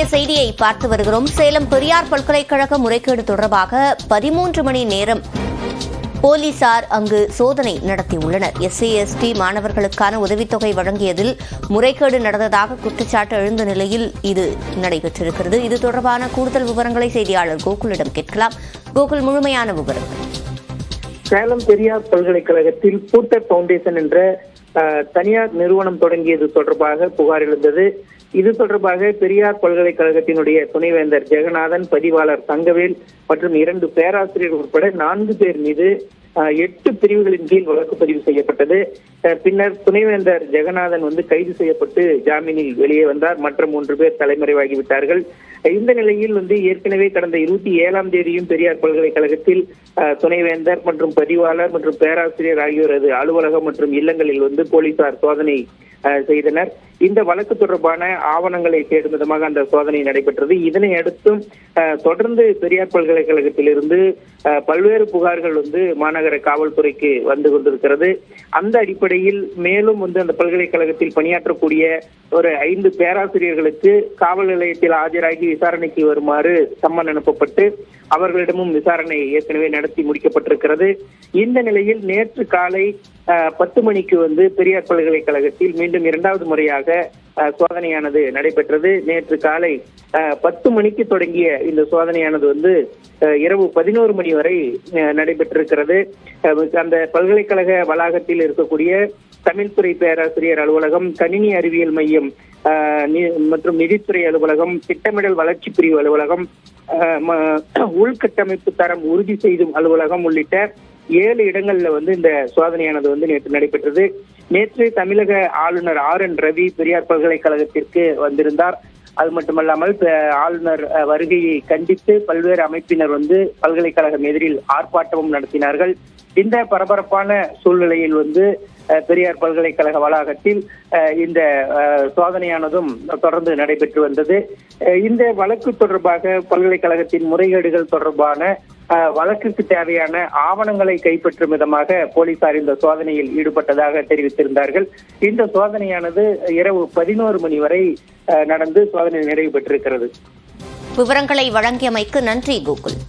இன்றைய செய்தியை பார்த்து வருகிறோம். சேலம் பெரியார் பல்கலைக்கழக முறைகேடு தொடர்பாக பதிமூன்று மணி நேரம் போலீசார் அங்கு சோதனை நடத்தியுள்ளனர். எஸ்சி எஸ்டி மாணவர்களுக்கான உதவித்தொகை வழங்கியதில் முறைகேடு நடந்ததாக குற்றச்சாட்டு எழுந்த நிலையில் இது நடைபெற்றிருக்கிறது. இது தொடர்பான கூடுதல் விவரங்களை செய்தியாளர் கோகுலிடம் கேட்கலாம். கோகுல் முழுமையான விவரம். சேலம் பெரியார் பல்கலைக்கழகத்தில் பூட்டர் பவுண்டேஷன் என்ற தனியார் நிறுவனம் தொடங்கியது தொடர்பாக புகார் எழுந்தது. இது தொடர்பாக பெரியார் பல்கலைக்கழகத்தினுடைய துணைவேந்தர் ஜெகநாதன் பதிவாளர் தங்கவேல் மற்றும் இரண்டு பேராசிரியர் உட்பட நான்கு பேர் மீது எட்டு பிரிவுகளின் கீழ் வழக்கு பதிவு செய்யப்பட்டது. பின்னர் துணைவேந்தர் ஜெகநாதன் வந்து கைது செய்யப்பட்டு ஜாமீனில் வெளியே வந்தார். மற்ற மூன்று பேர் தலைமறைவாகிவிட்டார்கள். இந்த நிலையில் வந்து ஏற்கனவே கடந்த இருபத்தி ஏழாம் தேதியும் பெரியார் பல்கலைக்கழகத்தில் துணைவேந்தர் மற்றும் பதிவாளர் மற்றும் பேராசிரியர் ஆகியோரது அலுவலகம் மற்றும் இல்லங்களில் வந்து போலீசார் சோதனை செய்தனர். இந்த வழக்கு தொடர்பான ஆவணங்களை தேடும் விதமாக அந்த சோதனை நடைபெற்றது. இதனை அடுத்தும் தொடர்ந்து பெரியார் பல்கலைக்கழகத்திலிருந்து அஹ், பல்வேறு புகார்கள் வந்து மாநகர காவல்துறைக்கு வந்து கொண்டிருக்கிறது. அந்த அடிப்படையில் மேலும் வந்து அந்த பல்கலைக்கழகத்தில் பணியாற்றக்கூடிய ஒரு ஐந்து பேராசிரியர்களுக்கு காவல் நிலையத்தில் ஆஜராகி விசாரணைக்கு வருமாறு சம்மன் அனுப்பப்பட்டு அவர்களிடமும் விசாரணை ஏற்கனவே நடத்தி முடிக்கப்பட்டிருக்கிறது. இந்த நிலையில் நேற்று காலை பத்து மணிக்கு வந்து பெரியார் பல்கலைக்கழகத்தில் மீண்டும் இரண்டாவது முறையாக அஹ், சோதனையானது நடைபெற்றது. நேற்று காலை பத்து மணிக்கு தொடங்கிய இந்த சோதனையானது வந்து இரவு பதினோரு மணி வரை நடைபெற்றிருக்கிறது. அந்த பல்கலைக்கழக வளாகத்தில் இருக்கக்கூடிய தமிழ்துறை பேராசிரியர் அலுவலகம் கணினி அறிவியல் மையம் மற்றும் நிதித்துறை அலுவலகம் திட்டமிடல் வளர்ச்சி பிரிவு அலுவலகம் உள்கட்டமைப்பு தரம் உறுதி செய்தும் அலுவலகம் உள்ளிட்ட ஏழு இடங்கள்ல வந்து இந்த சோதனையானது வந்து நேற்று நடைபெற்றது. நேற்று தமிழக ஆளுநர் ஆர் என் ரவி பெரியார் பல்கலைக்கழகத்திற்கு வந்திருந்தார். அது மட்டுமல்லாமல் ஆளுநர் வருகையை கண்டித்து பல்வேறு அமைப்பினர் வந்து பல்கலைக்கழகம் எதிரில் ஆர்ப்பாட்டமும் நடத்தினார்கள். இந்த பரபரப்பான சூழ்நிலையில் வந்து பெரியார் பல்கலைக்கழக வளாகத்தில் அஹ், இந்த அஹ், சோதனையானதும் தொடர்ந்து நடைபெற்று வந்தது. இந்த வழக்கு தொடர்பாக பல்கலைக்கழகத்தின் முறைகேடுகள் தொடர்பான அஹ், வழக்குக்கு தேவையான ஆவணங்களை கைப்பற்றும் விதமாக போலீசார் இந்த சோதனையில் ஈடுபட்டதாக தெரிவித்திருந்தார்கள். இந்த சோதனையானது இரவு பதினோரு மணி வரை நடந்து சோதனை நிறைவு பெற்றிருக்கிறது. விவரங்களை வழங்கியமைக்கு நன்றி கோகுல்.